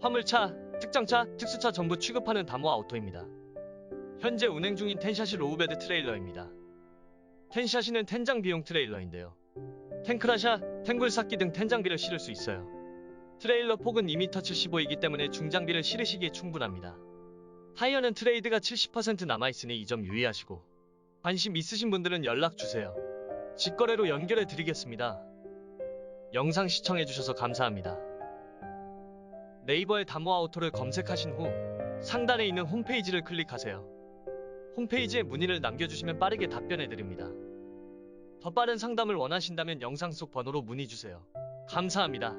화물차, 특정차, 특수차 전부 취급하는 다모 아우토입니다. 현재 운행 중인 텐샤시 로우베드 트레일러입니다. 텐샤시는 텐장 비용 트레일러인데요. 탱크라샤, 탱굴 쌓기 등 텐장비를 실을 수 있어요. 트레일러 폭은 2m 75이기 때문에 중장비를 실으시기에 충분합니다. 타이어는 트레이드가 70% 남아있으니 이 점 유의하시고 관심 있으신 분들은 연락주세요. 직거래로 연결해 드리겠습니다. 영상 시청해주셔서 감사합니다. 네이버에 다모아우토를 검색하신 후 상단에 있는 홈페이지를 클릭하세요. 홈페이지에 문의를 남겨주시면 빠르게 답변해 드립니다. 더 빠른 상담을 원하신다면 영상 속 번호로 문의 주세요. 감사합니다.